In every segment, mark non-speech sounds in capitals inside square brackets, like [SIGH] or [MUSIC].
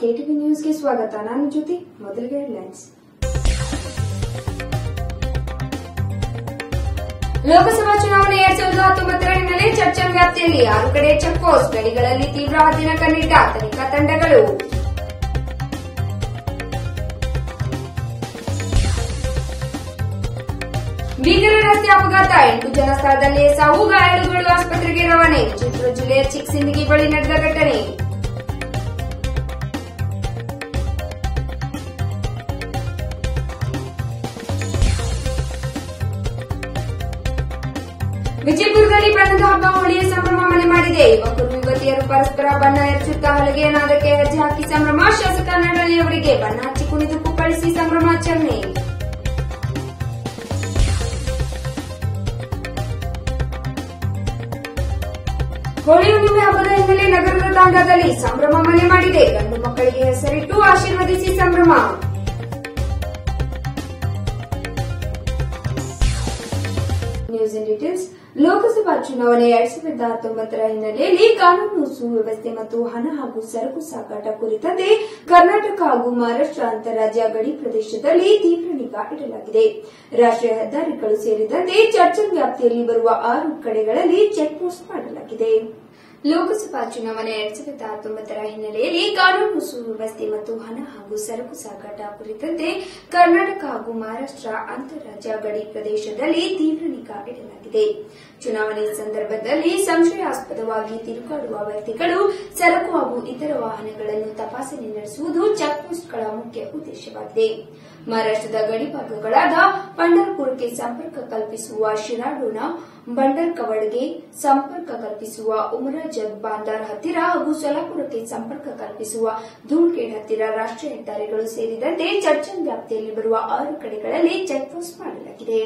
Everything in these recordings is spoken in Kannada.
ನಮಸ್ಕಾರ ಕೆಟಿವಿ ನ್ಯೂಸ್ಗೆ ಸ್ವಾಗತ ನಾನು ಜ್ಯೋತಿ ಮೊದಲಿಗೆ ಹೆಡ್ಲೈನ್ಸ್ ಲೋಕಸಭಾ ಚುನಾವಣೆ ಎರಡ್ ಸಾವಿರದ ಹತ್ತೊಂಬತ್ತರ ಹಿನ್ನೆಲೆ ಚರ್ಚನ್ ವ್ಯಾಪ್ತಿಯಲ್ಲಿ ಆರು ಕಡೆ ಚೆಕ್ ಪೋಸ್ಟ್ ಗಡಿಗಳಲ್ಲಿ ತೀವ್ರ ಹದ್ದಿನ ಕಣ್ಣಿಟ್ಟ ತನಿಖಾ ತಂಡಗಳು ಭೀಕರ ರಸ್ತೆ ಅಪಘಾತ ಎಂಟು ಜನ ಸ್ಥಳದಲ್ಲೇ ಸಾವು ಗಾಯಾಳುಗಳು ಆಸ್ಪತ್ರೆಗೆ ರವಾನೆ ಚಿತ್ರದುರ್ಗ ಜಿಲ್ಲೆಯ ಚಿಕ್ಕಸಿಂದಗಿ ಬಳಿ ನಡೆದ ಘಟನೆ ವಿಜಯಪುರದಲ್ಲಿ ಬಣ್ಣದ ಹಬ್ಬ ಹೋಳಿಯ ಸಂಭ್ರಮ ಮನೆ ಮಾಡಿದೆ. ಯುವಕರು ಯುವತಿಯರು ಪರಸ್ಪರ ಬಣ್ಣ ಎರಚುತ್ತಾ ಹಲಗೆ ನಾದಕ್ಕೆ ಹೆಜ್ಜೆ ಹಾಕಿ ಸಂಭ್ರಮ. ಶಾಸಕ ನಡಳಿಯವರಿಗೆ ಬಣ್ಣ ಹಚ್ಚಿ ಕುಣಿದು ಕುಪ್ಪಳಿಸಿ ಸಂಭ್ರಮಾಚರಣೆ ಹೋಳಿ ಹುಣ್ಣಿಮೆ ಹಬ್ಬದ ಹಿನ್ನೆಲೆ ನಗರದ ತಾಂಡಾದಲ್ಲಿ ಸಂಭ್ರಮ ಮನೆ ಮಾಡಿದೆ. ಗಂಡು ಮಕ್ಕಳಿಗೆ ಹೆಸರಿಟ್ಟು ಆಶೀರ್ವದಿಸಿ ಸಂಭ್ರಮ. News in details. ಲೋಕಸಭಾ ಚುನಾವಣೆ ಎರಡ್ ಸಾವಿರದ ಹತ್ತೊಂಬತ್ತರ ಹಿನ್ನೆಲೆಯಲ್ಲಿ ಕಾನೂನು ಸುವ್ಯವಸ್ಥೆ ಮತ್ತು ಹಣ ಹಾಗೂ ಸರಕು ಸಾಗಾಟ ಕುರಿತಂತೆ ಕರ್ನಾಟಕ ಹಾಗೂ ಮಹಾರಾಷ್ಟ್ರ ಅಂತಾರಾಜ್ಯ ಗಡಿ ಪ್ರದೇಶದಲ್ಲಿ ತೀವ್ರ ನಿಗಾ ಇಡಲಾಗಿದೆ. ರಾಷ್ಟ್ರೀಯ ಹೆದ್ದಾರಿಗಳು ಸೇರಿದಂತೆ ಚರ್ಚನ್ ವ್ಯಾಪ್ತಿಯಲ್ಲಿ ಬರುವ ಆರು ಕಡೆಗಳಲ್ಲಿ ಚೆಕ್ ಪೋಸ್ಟ್ ಮಾಡಲಾಗಿದೆ. ಲೋಕಸಭಾ ಚುನಾವಣೆ ಎರಡ್ ಸಾವಿರದ ಹತ್ತೊಂಬತ್ತರ ಹಿನ್ನೆಲೆಯಲ್ಲಿ ಕಾನೂನು ಸುವ್ಯವಸ್ಥೆ ಮತ್ತು ಹಣ ಹಾಗೂ ಸರಕು ಸಾಗಾಟ ಕುರಿತಂತೆ ಕರ್ನಾಟಕ ಹಾಗೂ ಮಹಾರಾಷ್ಟ್ರ ಅಂತಾರಾಜ್ಯ ಗಡಿ ಪ್ರದೇಶದಲ್ಲಿ ತೀವ್ರ ನಿಗಾ ಇಡಲಾಗಿದೆ. ಚುನಾವಣೆ ಸಂದರ್ಭದಲ್ಲಿ ಸಂಶಯಾಸ್ಪದವಾಗಿ ತಿರುಗಾಡುವ ವ್ಯಕ್ತಿಗಳು ಸರಕು ಹಾಗೂ ಇತರ ವಾಹನಗಳನ್ನು ತಪಾಸಣೆ ನಡೆಸುವುದು ಚೆಕ್ಪೋಸ್ಟ್ಗಳ ಮುಖ್ಯ ಉದ್ದೇಶವಾಗಿದೆ. ಮಹಾರಾಷ್ಟ್ರದ ಗಡಿಭಾಗಗಳಾದ ಪಂಡರ್ಪುರಕ್ಕೆ ಸಂಪರ್ಕ ಕಲ್ಪಿಸುವ ಶಿರಾಡೋಣ ಬಂಡರ್ಕವಡ್ಗೆ ಸಂಪರ್ಕ ಕಲ್ಪಿಸುವ ಉಮರಾಜದ್ ಬಾಂದಾರ್ ಹತ್ತಿರ ಹಾಗೂ ಸೊಲಾಪುರಕ್ಕೆ ಸಂಪರ್ಕ ಕಲ್ಪಿಸುವ ಧೂಳ್ಗೇಡ್ ಹತ್ತಿರ ರಾಷ್ಟ್ರೀಯ ಹೆದ್ದಾರಿಗಳು ಸೇರಿದಂತೆ ಚರ್ಚನ್ ವ್ಯಾಪ್ತಿಯಲ್ಲಿ ಬರುವ ಆರು ಕಡೆಗಳಲ್ಲಿ ಚೆಕ್ಪೋಸ್ಟ್ ಮಾಡಲಾಗಿದೆ.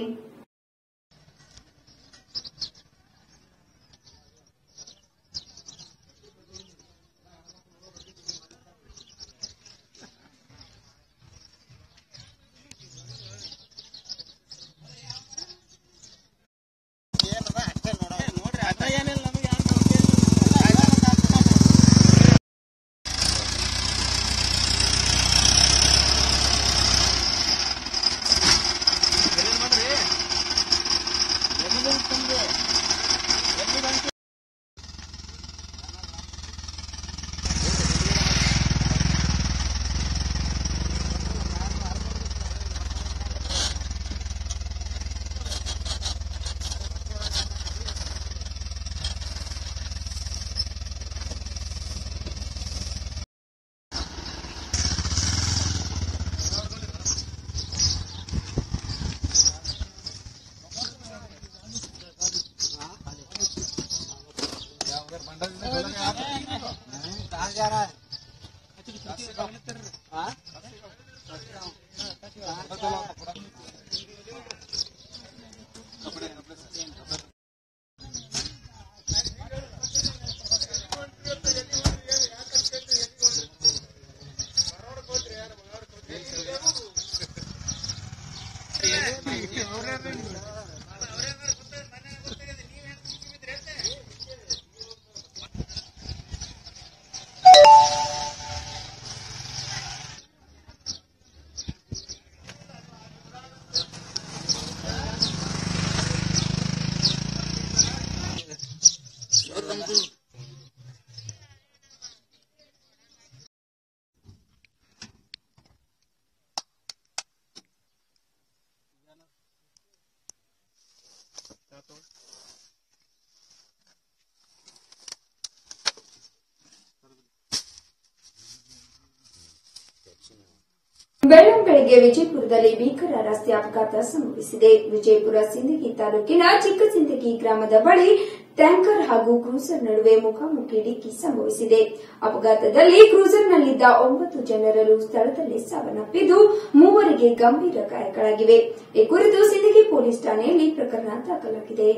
ಬೆಳ್ಳಂಬೆಳಗ್ಗೆ ವಿಜಯಪುರದಲ್ಲಿ ಭೀಕರ ರಸ್ತೆ ಅಪಘಾತ ಸಂಭವಿಸಿದೆ. ವಿಜಯಪುರ ಸಿಂದಗಿ ತಾಲೂಕಿನ ಚಿಕ್ಕಸಿಂದಗಿ ಗ್ರಾಮದ ಬಳಿ ಟ್ಯಾಂಕರ್ ಹಾಗೂ ಕ್ರೂಸರ್ ನಡುವೆ ಮುಖಾಮುಖಿ ಡಿಕ್ಕಿ ಸಂಭವಿಸಿದೆ. ಅಪಘಾತದಲ್ಲಿ ಕ್ರೂಸರ್ನಲ್ಲಿದ್ದ ಒಂಬತ್ತು ಜನರಲ್ಲೂ ಸ್ಥಳದಲ್ಲಿ ಸಾವನ್ನಪ್ಪಿದ್ದು ಮೂವರಿಗೆ ಗಂಭೀರ ಗಾಯಗಳಾಗಿವೆ. ಈ ಕುರಿತು ಸಿಂದಗಿ ಪೊಲೀಸ್ ಠಾಣೆಯಲ್ಲಿ ಪ್ರಕರಣ ದಾಖಲಾಗಿದೆ.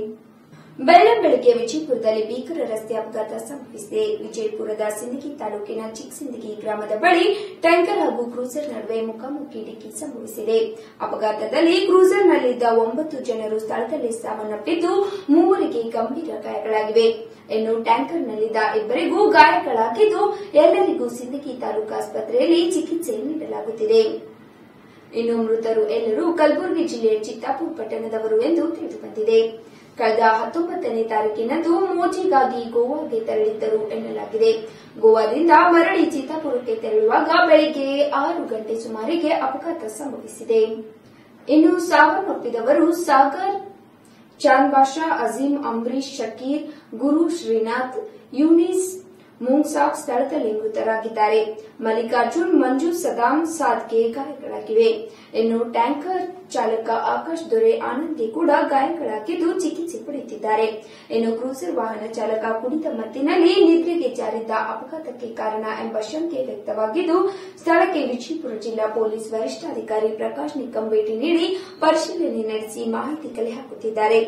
ಬೆಳ್ಳಂ ಬೆಳಗ್ಗೆ ವಿಜಯಪುರದಲ್ಲಿ ಭೀಕರ ರಸ್ತೆ ಅಪಘಾತ ಸಂಭವಿಸಿದೆ. ವಿಜಯಪುರದ ಸಿಂದಗಿ ತಾಲೂಕಿನ ಚಿಕ್ಕಸಿಂದಗಿ ಗ್ರಾಮದ ಬಳಿ ಟ್ಯಾಂಕರ್ ಹಾಗೂ ಕ್ರೂಸರ್ ನಡುವೆ ಮುಖಾಮುಖಿ ಡಿಕ್ಕಿ ಸಂಭವಿಸಿದೆ. ಅಪಘಾತದಲ್ಲಿ ಕ್ರೂಸರ್ನಲ್ಲಿದ್ದ ಒಂಬತ್ತು ಜನರು ಸ್ಥಳದಲ್ಲಿ ಸಾವನ್ನಪ್ಪಿದ್ದು, ಮೂವರಿಗೆ ಗಂಭೀರ ಗಾಯಗಳಾಗಿವೆ. ಇನ್ನು ಟ್ಯಾಂಕರ್ನಲ್ಲಿದ್ದ ಇಬ್ಬರಿಗೂ ಗಾಯಗಳಾಗಿದ್ದು, ಎಲ್ಲರಿಗೂ ಸಿಂದಗಿ ತಾಲೂಕು ಆಸ್ಪತ್ರೆಯಲ್ಲಿ ಚಿಕಿತ್ಸೆ ನೀಡಲಾಗುತ್ತಿದೆ. ಇನ್ನು ಮೃತರು ಎಲ್ಲರೂ ಕಲಬುರಗಿ ಜಿಲ್ಲೆಯ ಚಿತ್ತಾಪುರ ಪಟ್ಟಣದವರು ಎಂದು ತಿಳಿದುಬಂದಿದೆ. ಕಳೆದ ಹತ್ತೊಂಬತ್ತನೇ ತಾರೀಕಿನಂದು ಮೋಜಿಗಾಗಿ ಗೋವಾಗೆ ತೆರಳಿದ್ದರು ಎನ್ನಲಾಗಿದೆ. ಗೋವಾದಿಂದ ಮರಳಿ ಚಿತ್ತಾಪುರಕ್ಕೆ ತೆರಳುವಾಗ ಬೆಳಿಗ್ಗೆ ಆರು ಗಂಟೆ ಸುಮಾರಿಗೆ ಅಪಘಾತ ಸಂಭವಿಸಿದೆ. ಇನ್ನು ಸಾವನ್ನಪ್ಪಿದವರು ಸಾಗರ್ ಚಾಂದ್ ಬಾಷಾ ಅಜೀಂ ಅಂಬರೀಶ್ ಶಕೀರ್, ಗುರು ಶ್ರೀನಾಥ್, ಯೂನಿಸ್ ಮೂಂಗ್ಸಾಕ್ ಸ್ಥಳದಲ್ಲಿ ಮೃತರಾಗಿದ್ದಾರೆ. ಮಲ್ಲಿಕಾರ್ಜುನ್, ಮಂಜು, ಸದಾಂ, ಸಾದ್ಗೆ ಗಾಯಗಳಾಗಿವೆ. ಇನ್ನು ಟ್ಯಾಂಕರ್ ಚಾಲಕ ಆಕಾಶ್ ದೊರೆ, ಆನಂದಿ ಕೂಡ ಗಾಯಗಳಾಗಿದ್ದು ಚಿಕಿತ್ಸೆ ಪಡೆಯುತ್ತಿದ್ದಾರೆ. ಇನ್ನು ಕ್ರೂಸರ್ ವಾಹನ ಚಾಲಕ ಕುಡಿತ ಮತ್ತಿನಲ್ಲಿ ನಿದ್ರೆಗೆ ಜಾರಿದ್ದ ಅಪಘಾತಕ್ಕೆ ಕಾರಣ ಎಂಬ ಶಂಕೆ ವ್ಯಕ್ತವಾಗಿದ್ದು, ಸ್ಥಳಕ್ಕೆ ವಿಜಯಪುರ ಜಿಲ್ಲಾ ಪೊಲೀಸ್ ವರಿಷ್ಠಾಧಿಕಾರಿ ಪ್ರಕಾಶ್ ನಿಕ್ಕಂ ಭೇಟಿ ನೀಡಿ ಪರಿಶೀಲನೆ ನಡೆಸಿ ಮಾಹಿತಿ ಕಲೆ ಹಾಕುತ್ತಿದ್ದಾರೆ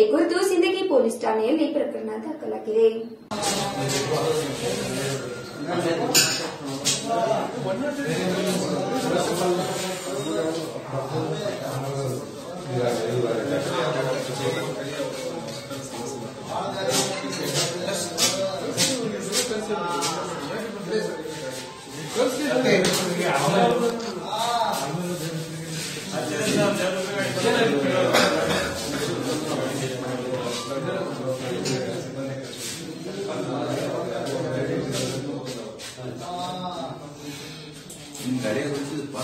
ಈ ಕುರಿತು ಸಿಂದಗಿ ಪೊಲೀಸ್ ಠಾಣೆಯಲ್ಲಿ ಪ್ರಕರಣ ದಾಖಲಾಗಿದೆ. ನಿನ್ ಗಾಡಿ ಹೊಡಿತಿದ್ದಪ್ಪ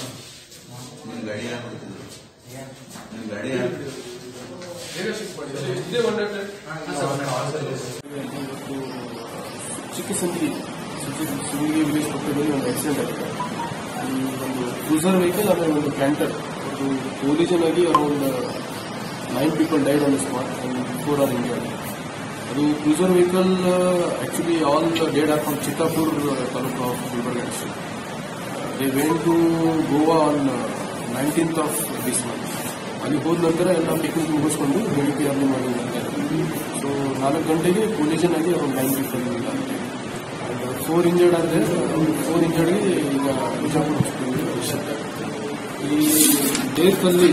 ನಿನ್ ಗಾಡಿ ಯಾರು ಹೊಡಿತಿದ್ರು ನಿನ್ ಗಾಡಿ ಯಾರು ಚಿಕ್ಕಸಂದ್ರಿ ಸಿಂದಗಿ ವಿಲೇಜ್ ಪಕ್ಕದಲ್ಲಿ ಒಂದು ಆಕ್ಸಿಡೆಂಟ್ ಆಗಿದೆ. ಒಂದು ಕ್ರೂಸರ್ ವೆಹಿಕಲ್ ಆಮೇಲೆ ಒಂದು ಕ್ಯಾಂಟರ್ ಅದು ಕೊಲಿಜನ್ ಆಗಿ around nine people died on spot four are India ಅದು cruiser vehicle actually all dead are from Chittapur taluk of Gulbarga district they went to Goa on nineteenth of this month ಅಲ್ಲಿ ಹೋದ ನಂತರ ಎಲ್ಲ ಪಿಕ್ನಿಕ್ ಮುಗಿಸ್ಕೊಂಡು ಬೆಳಿಗ್ಗೆ ಅರ್ಲಿ ಅಂತ ಸೊ ನಾಲ್ಕು ಗಂಟೆಗೆ ಕೊಲಿಜನ್ ಆಗಿ ಅವ್ರು ಬ್ಯಾಂಕ್ ಪೀಪಲ್ ಫೋರ್ ಇಂಜರ್ಡ್ ಆದರೆ ಫೋರ್ ಇಂಜರ್ಡ್ಗೆ ಈಗ ಬಿಜಾಪುರ ಹಾಸ್ಪಿಟಲ್ ಈ ಡೇಟಲ್ಲಿ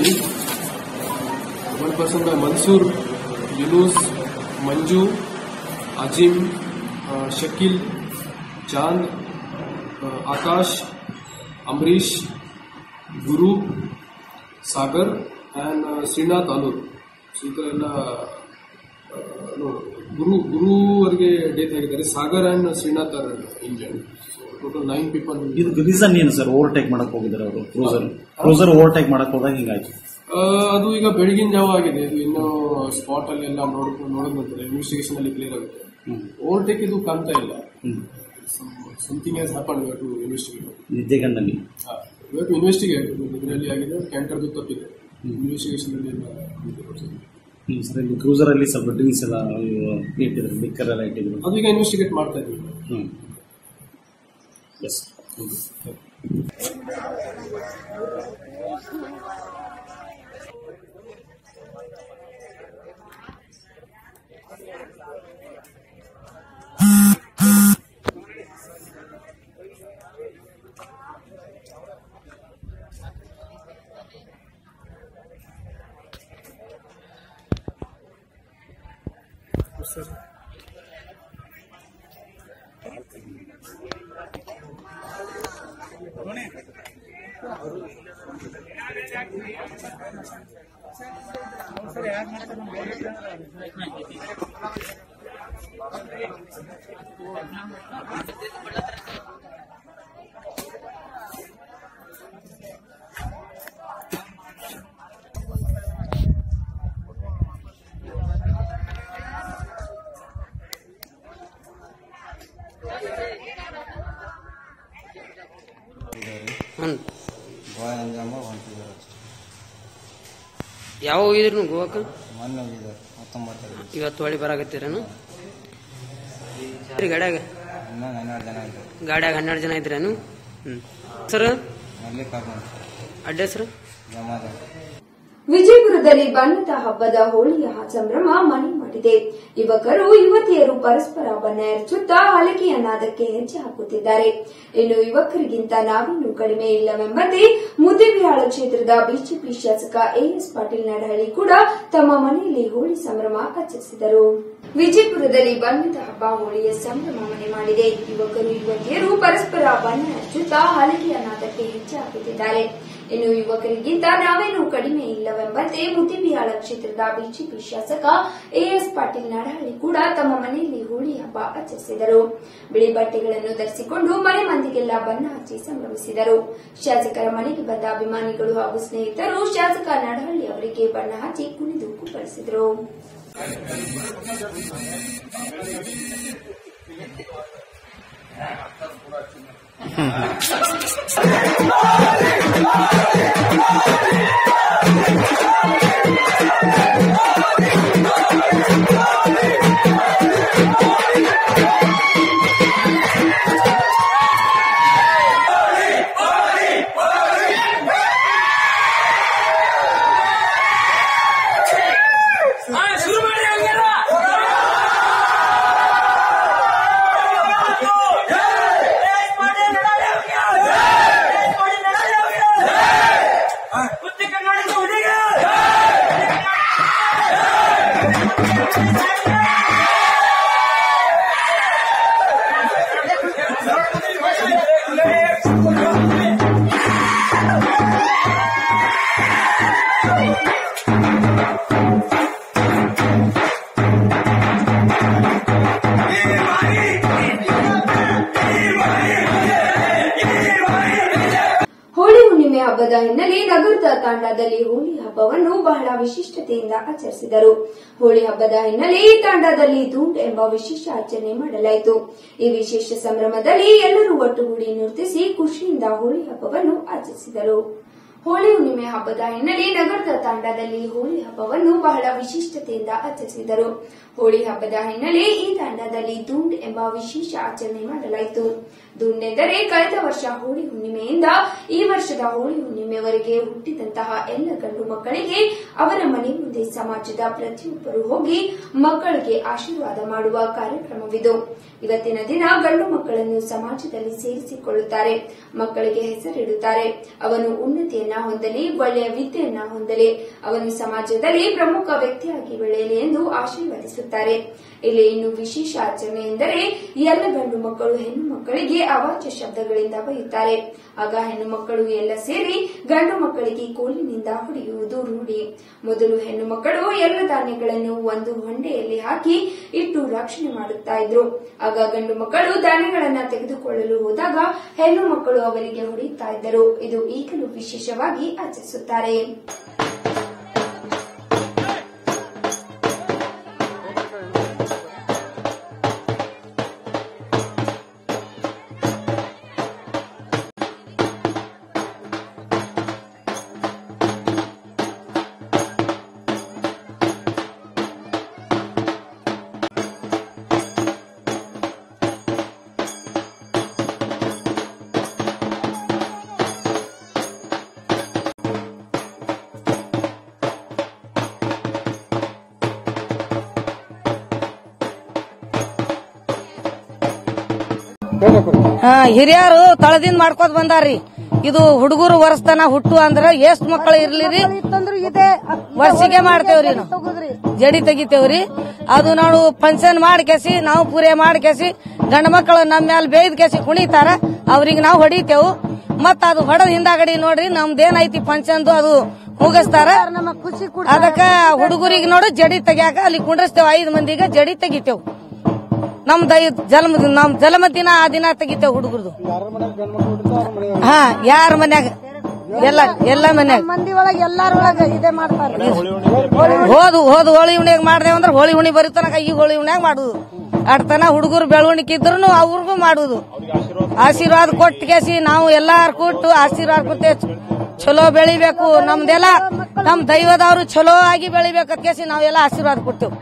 one person Mansoor Yunus Manju Azim Shakeel Chand Akash Ambareesh Guru Sagar and Srinath Alur so ಈ ಥರ ಎಲ್ಲ ಗುರು ಗುರು ಅವರಿಗೆ ಡೇಟ್ ಆಗಿದ್ದಾರೆ. Sagar and Srinath are injured total nine people ಇದು ರೀಸನ್ ಏನು ಸರ್ ಓವರ್ಟೇಕ್ ಮಾಡಕ್ ಹೋಗಿದ್ದಾರೆ ಅವರು? ಕ್ರೂಸರ್ ಕ್ರೂಸರ್ ಓವರ್ಟೇಕ್ ಮಾಡಕ್ ಹೋದಾಗ ಹಿಂಗಾಯ್ತು? ಅದು ಈಗ ಬೆಳಗಿನ ಜಾವ ಆಗಿದೆ. ಇದು ಇನ್ನೂ ಸ್ಪಾಟ್ ಅಲ್ಲಿ ಎಲ್ಲ ನೋಡ್ಕೊಂಡು ನೋಡಿದ ನಂತರ ಇನ್ವೆಸ್ಟಿಗೇಷನ್ ಅಲ್ಲಿ ಕ್ಲಿಯರ್ ಆಗುತ್ತೆ. ಓವರ್ಟೇಕ್ ಇದು ಕಾಣ್ತಾ ಇಲ್ಲ. Something has happen we to investigate ನಿದ್ದೆಗಣ್ಣಲ್ಲಿ we to investigate ಇದರಲ್ಲಿ ಆಗಿದೆ ಕ್ಯಾಂಟರ್ದು ತಪ್ಪಿದೆ. ಇನ್ವೆಸ್ಟಿಗೇಷನ್ ಅಲ್ಲಿ ಎಲ್ಲ ಹ್ಮ್, ಸರ್ ಇಲ್ಲಿ ಕ್ರೂಸರ್ ಅಲ್ಲಿ ಸ್ವಲ್ಪ ಡ್ರಿಂಕ್ಸ್ ಎಲ್ಲ ಇವು ಇಟ್ಟಿದ್ರು ಲಿಕ್ಕರ್ ಎಲ್ಲ ಇಟ್ಟಿದ್ರು ಅದು ಈಗ ಇನ್ವೆಸ್ಟಿಗೇಟ್ ಮಾಡ್ತಾ ಇದ್ದೀವಿ. ಹ್ಮ್. ಎಸ್ ಯಾವ ಹೋಗಿದ್ರಿ ನೀವು ಗೋವಾಕ್ಕೆ? ಮೊನ್ನೆ ಹೋಗಿದ್ದಾರೆ ಹತ್ತೊಂಬತ್ತರ ಇವತ್ತು ಹೊಳಿ ಬರಾಕತ್ತೀರೇನು ಗಾಡ್ಯಾಗ. ಹನ್ನೆರಡು ಜನ ಇದ್ದಾರೆ. ಗಾಡ್ಯಾಗ ಹನ್ನೆರಡು ಜನ ಇದ್ರೇನು ಹ್ಞೂ ಸರ್? ಅಡ್ಡೆ ಸರ್? ವಿಜಯಪುರದಲ್ಲಿ ಬಣ್ಣದ ಹಬ್ಬದ ಹೋಳಿಯ ಸಂಭ್ರಮ ಮನೆ ಮಾಡಿದೆ ಯುವಕರು ಯುವತಿಯರು ಪರಸ್ಪರ ಬಣ್ಣ ಎರಚುತ್ತಾ ಹಲಕೆಯ ನಾದಕ್ಕೆ ಹೆಜ್ಜೆ ಹಾಕುತ್ತಿದ್ದಾರೆ. ಇನ್ನು ಯುವಕರಿಗಿಂತ ನಾವಿನ್ನೂ ಕಡಿಮೆ ಇಲ್ಲವೆಂಬಂತೆ ಮುದ್ದೇಬಿಹಾಳ ಕ್ಷೇತ್ರದ ಬಿಜೆಪಿ ಶಾಸಕ ಎಎಸ್ ಪಾಟೀಲ್ ನಡಹಳ್ಳಿ ಕೂಡ ತಮ್ಮ ಮನೆಯಲ್ಲಿ ಹೋಳಿ ಸಂಭ್ರಮ ಆಚರಿಸಿದರು. ವಿಜಯಪುರದಲ್ಲಿ ಬಣ್ಣದ ಹಬ್ಬ ಹೋಳಿಯ ಸಂಭ್ರಮ ಮನೆ ಮಾಡಿದೆ. ಯುವಕರು ಯುವತಿಯರು ಪರಸ್ಪರ ಬಣ್ಣ ಹಚ್ಚುತ್ತಾ ಹಲಕೆಯ ನಾದಕ್ಕೆ ಹೆಜ್ಜೆ ಹಾಕುತ್ತಿದ್ದಾರೆ. ಇನ್ನು ಯುವಕರಿಗಿಂತ ನಾವೇನು ಕಡಿಮೆ ಇಲ್ಲವೆಂಬಂತೆ ಮುದಿಬಿಹಾಳ ಕ್ಷೇತ್ರದ ಬಿಜೆಪಿ ಶಾಸಕ ಎಎಸ್ ಪಾಟೀಲ್ ನಡಹಳ್ಳಿ ಕೂಡ ತಮ್ಮ ಮನೆಯಲ್ಲಿ ಹೋಳಿ ಹಬ್ಬ ಆಚರಿಸಿದರು. ಬಿಳಿ ಬಟ್ಟೆಗಳನ್ನು ಧರಿಸಿಕೊಂಡು ಮನೆ ಮಂದಿಗೆಲ್ಲ ಬಣ್ಣ ಹಚ್ಚಿ ಸಂಭ್ರಮಿಸಿದರು. ಶಾಸಕರ ಮನೆಗೆ ಬಂದ ಅಭಿಮಾನಿಗಳು ಹಾಗೂ ಸ್ನೇಹಿತರು ಶಾಸಕ ನಡಹಳ್ಳಿ ಅವರಿಗೆ ಬಣ್ಣ ಹಚ್ಚಿ ಕುಣಿದು ಕುಪ್ಪಳಿಸಿದರು. [LAUGHS] Molly, [LAUGHS] ಹುಣ್ಣಿಮೆ ಹಬ್ಬದ ಹಿನ್ನೆಲೆ ನಗರದ ತಾಂಡಾದಲ್ಲಿ ಹೋಳಿ ಹಬ್ಬವನ್ನು ಬಹಳ ವಿಶಿಷ್ಟತೆಯಿಂದ ಆಚರಿಸಿದರು. ಹೋಳಿ ಹಬ್ಬದ ಹಿನ್ನೆಲೆ ಈ ತಾಂಡಾದಲ್ಲಿ ಎಂಬ ವಿಶೇಷ ಆಚರಣೆ ಮಾಡಲಾಯಿತು. ಈ ವಿಶೇಷ ಸಂಭ್ರಮದಲ್ಲಿ ಎಲ್ಲರೂ ಒಟ್ಟುಗೂಡಿ ನೃತ್ಯಿಸಿ ಖುಷಿಯಿಂದ ಹೋಳಿ ಹಬ್ಬವನ್ನು ಆಚರಿಸಿದರು. ಹೋಳಿ ಹುಣ್ಣಿಮೆ ಹಬ್ಬದ ಹಿನ್ನೆಲೆ ನಗರದ ತಾಂಡಾದಲ್ಲಿ ಹೋಳಿ ಹಬ್ಬವನ್ನು ಬಹಳ ವಿಶಿಷ್ಟತೆಯಿಂದ ಆಚರಿಸಿದರು. ಹೋಳಿ ಹಬ್ಬದ ಹಿನ್ನೆಲೆ ಈ ತಂಡದಲ್ಲಿ ದುಂಡ್ ಎಂಬ ವಿಶೇಷ ಆಚರಣೆ ಮಾಡಲಾಯಿತು. ದುಂಡ್ ಎಂದರೆ ಕಳೆದ ವರ್ಷ ಹೋಳಿ ಹುಣ್ಣಿಮೆಯಿಂದ ಈ ವರ್ಷದ ಹೋಳಿ ಹುಣ್ಣಿಮೆವರೆಗೆ ಹುಟ್ಟಿದಂತಹ ಎಲ್ಲ ಗಂಡು ಮಕ್ಕಳಿಗೆ ಅವರ ಮನೆ ಮುಂದೆ ಸಮಾಜದ ಪ್ರತಿಯೊಬ್ಬರು ಹೋಗಿ ಮಕ್ಕಳಿಗೆ ಆಶೀರ್ವಾದ ಮಾಡುವ ಕಾರ್ಯಕ್ರಮವಿದು. ಇವತ್ತಿನ ದಿನ ಗಂಡು ಮಕ್ಕಳನ್ನು ಸಮಾಜದಲ್ಲಿ ಸೇರಿಸಿಕೊಳ್ಳುತ್ತಾರೆ. ಮಕ್ಕಳಿಗೆ ಹೆಸರಿಡುತ್ತಾರೆ. ಅವನು ಉನ್ನತಿಯನ್ನ ಹೊಂದಲಿ, ಒಳ್ಳೆಯ ವಿದ್ಯೆಯನ್ನ ಹೊಂದಲಿ. ಅವನು ಸಮಾಜದಲ್ಲಿ ಪ್ರಮುಖ ವ್ಯಕ್ತಿಯಾಗಿ ಬೆಳೆಯಲಿ ಎಂದು ಆಶೀರ್ವದಿಸುತ್ತಾರೆ. ಇಲ್ಲಿ ಇನ್ನು ವಿಶೇಷ ಆಚರಣೆ ಎಂದರೆ ಎಲ್ಲ ಗಂಡು ಮಕ್ಕಳು ಹೆಣ್ಣು ಮಕ್ಕಳಿಗೆ ಅವಾಚ್ಯ ಶಬ್ದಗಳಿಂದ ಬೈಯುತ್ತಾರೆ. ಆಗ ಹೆಣ್ಣು ಮಕ್ಕಳು ಎಲ್ಲ ಸೇರಿ ಗಂಡು ಮಕ್ಕಳಿಗೆ ಕೋಲಿನಿಂದ ಹೊಡೆಯುವುದು ರೂಢಿ. ಮೊದಲು ಹೆಣ್ಣು ಮಕ್ಕಳು ಎಲ್ಲ ಧಾನ್ಯಗಳನ್ನು ಒಂದು ಹೊಂಡೆಯಲ್ಲಿ ಹಾಕಿ ಇಟ್ಟು ರಕ್ಷಣೆ ಮಾಡುತ್ತಾ ಇದ್ರು. ಆಗ ಗಂಡು ಮಕ್ಕಳು ಧಾನ್ಯಗಳನ್ನ ತೆಗೆದುಕೊಳ್ಳಲು ಹೋದಾಗ ಹೆಣ್ಣು ಮಕ್ಕಳು ಅವರಿಗೆ ಹೊಡೆಯುತ್ತಾ ಇದ್ದರು. ಇದು ಈಗಲೂ ವಿಶೇಷವಾಗಿ ಆಚರಿಸುತ್ತಾರೆ. ಹಾ ಹಿರಿಯರು ತಳದಿಂದ ಮಾಡ್ಕೋತ ಬಂದಾರಿ ಇದು ಹುಡುಗರು ವರ್ಷತನ ಹುಟ್ಟು ಅಂದ್ರೆ ಎಷ್ಟು ಮಕ್ಕಳು ಇರ್ಲಿರಿ? ವರ್ಷಿಗೆ ಮಾಡ್ತೇವ್ರಿ ಜಡಿ ತೆಗಿತೇವ್ರಿ. ಅದು ನಾವು ಫಂಕ್ಷನ್ ಮಾಡ್ಕೇಸಿ ನಾವು ಪೂರೆ ಮಾಡ್ಕೇಸಿ ಗಂಡ ಮಕ್ಕಳು ನಮ್ಮ ಮ್ಯಾಲ ಬೇಯ್ದ ಕೇಸಿ ಕುಣಿತಾರ ಅವ್ರಿಗೆ ನಾವು ಹೊಡಿತೇವು. ಮತ್ತ ಅದು ಹೊಡೆದ ಹಿಂದಾಗಡಿ ನೋಡ್ರಿ ನಮ್ದೇನೈತಿ ಫಂಕ್ಷನ್ದು ಅದು ಮುಗಿಸ್ತಾರ. ಅದಕ್ಕ ಹುಡುಗರಿಗೆ ನೋಡು ಜಡಿ ತೆಗಿಯಾಕ ಅಲ್ಲಿ ಕುಂಡ್ರಸ್ತೇವ್. ಐದ್ ಮಂದಿಗೆ ಜಡಿ ತೆಗಿತೇವ್. ನಮ್ ದೈ ಜನ್ಮ ನಮ್ ಜನ್ಮ ದಿನ ಆ ದಿನ ತೆಗಿತೇವೆ ಹುಡುಗರದು. ಹಾ ಯಾರ ಮನ್ಯಾಗ? ಎಲ್ಲ ಎಲ್ಲ ಮನ್ಯಾಗ. ಮಂದಿ ಒಳಗೆ ಎಲ್ಲಾರೊಳಗ ಇದೇ ಮಾಡ್ತಾರೆ. ಹೋದು ಹೋದ್ ಹೋಳಿ ಹುಣ್ಣಿಗೆ ಮಾಡ್ದೇವ್ ಅಂದ್ರೆ ಹೋಳಿ ಹುಣ್ಣಿ ಬರೀತನಕ ಈ ಹೋಳಿ ಹುಣ್ಣಿಯಾಗ ಮಾಡುದು. ಅಡ್ತನ ಹುಡುಗರು ಬೆಳವಣಿಗೆ ಇದ್ರು ಅವ್ರಿಗೂ ಮಾಡುದು. ಆಶೀರ್ವಾದ ಕೊಟ್ಟು ಕೇಸಿ ನಾವು ಎಲ್ಲಾರು ಕೊಟ್ಟು ಆಶೀರ್ವಾದ ಕೊಟ್ಟೆ ಚಲೋ ಬೆಳಿಬೇಕು. ನಮ್ದೆಲ್ಲ ನಮ್ ದೈವದವ್ರು ಚಲೋ ಆಗಿ ಬೆಳಿಬೇಕಂತ ಕೇಸಿ ನಾವೆಲ್ಲ ಆಶೀರ್ವಾದ ಕೊಡ್ತೇವೆ.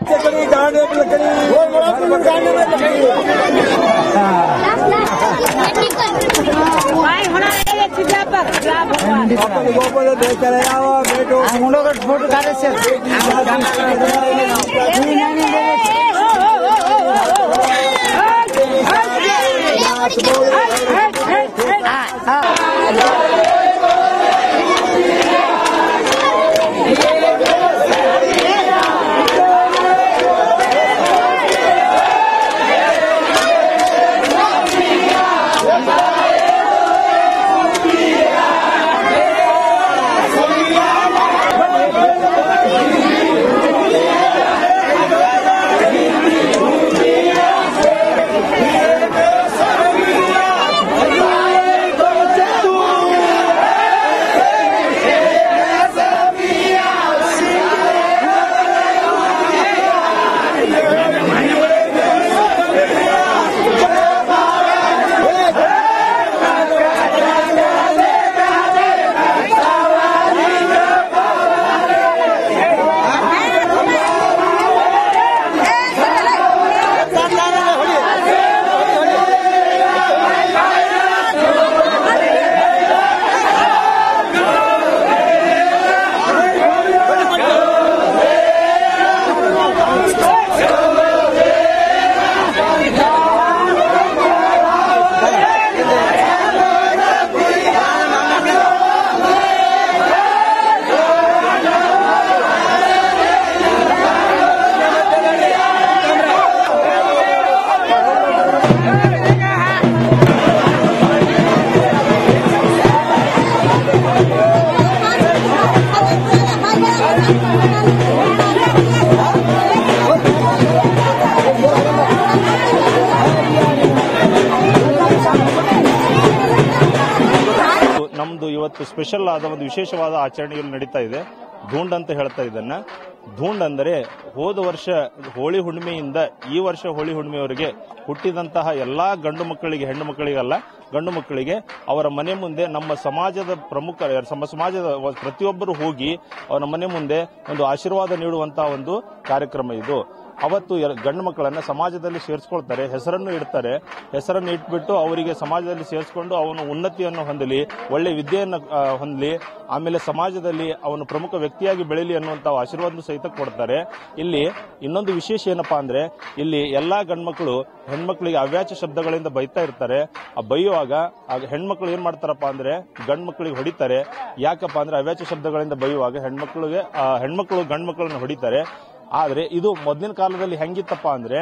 ನಮ್ದು ಇವತ್ತು ಸ್ಪೆಷಲ್ ಆದ ಒಂದು ವಿಶೇಷವಾದ ಆಚರಣೆಗಳು ನಡೀತಾ ಇದೆ. ಧೂಂಡ್ ಅಂತ ಹೇಳ್ತಾ ಇದನ್ನ. ಧೂಂಡ್ ಅಂದರೆ ಹೋದ ವರ್ಷ ಹೋಳಿ ಹುಣ್ಣಿಮೆಯಿಂದ ಈ ವರ್ಷ ಹೋಳಿ ಹುಣ್ಣಿಮೆಯವರಿಗೆ ಹುಟ್ಟಿದಂತಹ ಎಲ್ಲಾ ಗಂಡು ಮಕ್ಕಳಿಗೆ, ಹೆಣ್ಣು ಮಕ್ಕಳಿಗಲ್ಲ, ಗಂಡು ಮಕ್ಕಳಿಗೆ ಅವರ ಮನೆ ಮುಂದೆ ನಮ್ಮ ಸಮಾಜದ ಪ್ರಮುಖ ಸಮಾಜದ ಪ್ರತಿಯೊಬ್ಬರು ಹೋಗಿ ಅವರ ಮನೆ ಮುಂದೆ ಒಂದು ಆಶೀರ್ವಾದ ನೀಡುವಂತಹ ಒಂದು ಕಾರ್ಯಕ್ರಮ ಇದು. ಅವತ್ತು ಗಂಡು ಮಕ್ಕಳನ್ನ ಸಮಾಜದಲ್ಲಿ ಸೇರಿಸ್ಕೊಳ್ತಾರೆ, ಹೆಸರನ್ನು ಇಡ್ತಾರೆ. ಹೆಸರನ್ನು ಇಟ್ಬಿಟ್ಟು ಅವರಿಗೆ ಸಮಾಜದಲ್ಲಿ ಸೇರಿಸ್ಕೊಂಡು ಅವನು ಉನ್ನತಿಯನ್ನು ಹೊಂದಲಿ, ಒಳ್ಳೆ ವಿದ್ಯೆಯನ್ನು ಹೊಂದಲಿ, ಆಮೇಲೆ ಸಮಾಜದಲ್ಲಿ ಅವನು ಪ್ರಮುಖ ವ್ಯಕ್ತಿಯಾಗಿ ಬೆಳೀಲಿ ಅನ್ನುವಂತ ಆಶೀರ್ವಾದ ಸಹಿತ ಕೊಡ್ತಾರೆ. ಇಲ್ಲಿ ಇನ್ನೊಂದು ವಿಶೇಷ ಏನಪ್ಪಾ ಅಂದ್ರೆ, ಇಲ್ಲಿ ಎಲ್ಲಾ ಗಂಡ್ಮಕ್ಳು ಹೆಣ್ಮಕ್ಳಿಗೆ ಅವ್ಯಾಚ ಶಬ್ದಗಳಿಂದ ಬೈತಾ ಇರ್ತಾರೆ. ಆ ಬೈಯುವಾಗ ಹೆಣ್ಮಕ್ಳು ಏನ್ ಮಾಡ್ತಾರಪ್ಪ ಅಂದ್ರೆ, ಗಂಡ್ಮಕ್ಳಿಗೆ ಹೊಡಿತಾರೆ. ಯಾಕಪ್ಪ ಅಂದ್ರೆ ಅವ್ಯಾಚ ಶಬ್ದಗಳಿಂದ ಬೈಯುವಾಗ ಹೆಣ್ಮಕ್ಳಿಗೆ ಹೆಣ್ಮಕ್ಳು ಗಂಡ್ಮಕ್ಳನ್ನ ಹೊಡಿತಾರೆ. ಆದ್ರೆ ಇದು ಮೊದಲಿನ ಕಾಲದಲ್ಲಿ ಹೆಂಗಿತ್ತಪ್ಪ ಅಂದ್ರೆ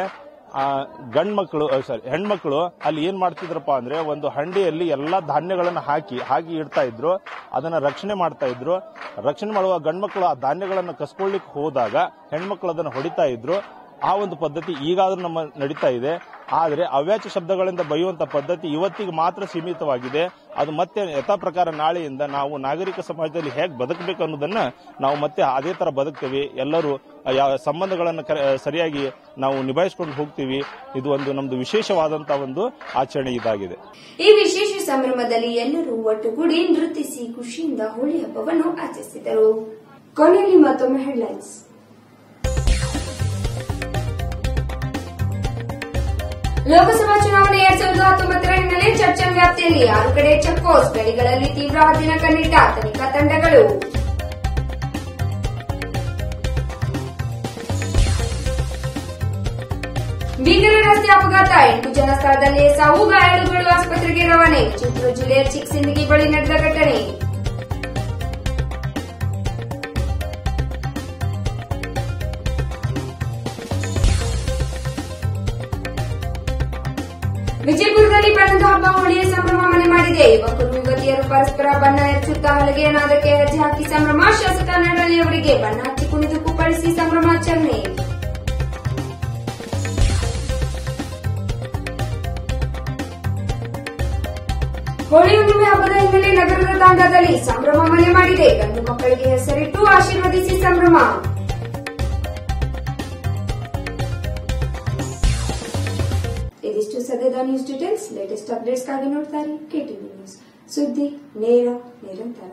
ಗಂಡ್ ಮಕ್ಕಳು ಸಾರಿ ಹೆಣ್ಮಕ್ಳು ಅಲ್ಲಿ ಏನ್ ಮಾಡ್ತಿದ್ರಪ್ಪ ಅಂದ್ರೆ, ಒಂದು ಹಂಡಿಯಲ್ಲಿ ಎಲ್ಲಾ ಧಾನ್ಯಗಳನ್ನು ಹಾಕಿ ಹಾಕಿ ಇಡ್ತಾ ಇದ್ರು, ಅದನ್ನ ರಕ್ಷಣೆ ಮಾಡ್ತಾ ಇದ್ರು. ರಕ್ಷಣೆ ಮಾಡುವ ಗಂಡ್ಮಕ್ಳು ಆ ಧಾನ್ಯಗಳನ್ನು ಕಸ್ಕೊಳ್ಳಿಕ್ ಹೋದಾಗ ಹೆಣ್ಮಕ್ಳು ಅದನ್ನ ಹೊಡಿತಾ ಇದ್ರು. ಆ ಒಂದು ಪದ್ಧತಿ ಈಗಾದರೂ ನಮ್ಮ ನಡೀತಾ ಇದೆ. ಆದರೆ ಅವ್ಯಾಚ ಶಬ್ದಗಳಿಂದ ಬೈಯುವಂತ ಪದ್ಧತಿ ಇವತ್ತಿಗೆ ಮಾತ್ರ ಸೀಮಿತವಾಗಿದೆ. ಅದು ಮತ್ತೆ ಯಥಾ ಪ್ರಕಾರ ನಾಳೆಯಿಂದ ನಾವು ನಾಗರಿಕ ಸಮಾಜದಲ್ಲಿ ಹೇಗೆ ಬದುಕಬೇಕು ಅನ್ನೋದನ್ನ ನಾವು ಮತ್ತೆ ಅದೇ ತರ ಬದುಕ್ತೇವೆ. ಎಲ್ಲರೂ ಯಾವ ಸಂಬಂಧಗಳನ್ನು ಸರಿಯಾಗಿ ನಾವು ನಿಭಾಯಿಸ್ಕೊಂಡು ಹೋಗ್ತೀವಿ. ಇದು ಒಂದು ನಮ್ದು ವಿಶೇಷವಾದಂತಹ ಒಂದು ಆಚರಣೆ ಇದಾಗಿದೆ. ಈ ವಿಶೇಷ ಸಂಭ್ರಮದಲ್ಲಿ ಎಲ್ಲರೂ ಒಟ್ಟುಗೂಡಿ ನೃತ್ಯಿಸಿ ಖುಷಿಯಿಂದ ಹೋಳಿ ಹಬ್ಬವನ್ನು ಆಚರಿಸಿದರು. ಕೊನೆಯಲ್ಲಿ ಮತ್ತೊಮ್ಮೆ ಹೆಡ್ಲೈನ್ಸ್ ಲೋಕಸಭಾ ಚುನಾವಣೆ ಎರಡ್ ಸಾವಿರದ ಹತ್ತೊಂಬತ್ತರ ಹಿನ್ನೆಲೆ ಚರ್ಚಲ್ ವ್ಯಾಪ್ತಿಯಲ್ಲಿ ಆರು ಕಡೆ ಚೆಕ್ಪೋಸ್ಟ್ ಗಡಿಗಳಲ್ಲಿ ತೀವ್ರ ಹದ್ದಿನ ಕಣ್ಣಿಟ್ಟ ತನಿಖಾ ತಂಡಗಳು. ಬೀದರ ರಸ್ತೆ ಅಪಘಾತ, ಎಂಟು ಜನ ಸ್ಥಳದಲ್ಲೇ ಸಾವು ಗಾಯಾಳುಗಳು ಆಸ್ಪತ್ರೆಗೆ ರವಾನೆ. ಚಿತ್ರದುರ್ಗ ಜಿಲ್ಲೆಯ ಚಿಕ್ಸಿಂದಗಿ ಬಳಿ ನಡೆದ ಘಟನೆ. ಬಣ್ಣದ ಹಬ್ಬ ಹೋಳಿಯ ಸಂಭ್ರಮ ಮನೆ ಮಾಡಿದೆ. ಯುವಕರು ಯುವತಿಯರು ಪರಸ್ಪರ ಬಣ್ಣ ಎರಚುತ್ತಾ ಹಲಗೆಯ ನಾದಕ್ಕೆ ಹೆಜ್ಜೆ ಹಾಕಿ ಸಂಭ್ರಮ ಶಾಸಕ ನಡಲಿ ಅವರಿಗೆ ಬಣ್ಣ ಹಚ್ಚಿ ಕುಣಿದು ಕುಪ್ಪಳಿಸಿ ಸಂಭ್ರಮಾಚರಣೆ ಹೋಳಿ ಹುಣ್ಣಿಮೆ ಹಬ್ಬದ ಹಿನ್ನೆಲೆ ನಗರದ ತಾಂಡಾದಲ್ಲಿ ಸಂಭ್ರಮ ಮನೆ ಮಾಡಿದೆ. ಗಂಡು ಮಕ್ಕಳಿಗೆ ಹೆಸರಿಟ್ಟು ಆಶೀರ್ವದಿಸಿ ಸಂಭ್ರಮ. ಇದಿಷ್ಟು ಸದ್ಯದ ನ್ಯೂಸ್ ಡೀಟೇಲ್ಸ್ ಲೇಟೆಸ್ಟ್ ಅಪ್ಡೇಟ್ಸ್ಗಾಗಿ ನೋಡ್ತಾರೆ ಕೆಟಿವಿ ನ್ಯೂಸ್ ಸುದ್ದಿ ನೇರ ನಿರಂತರ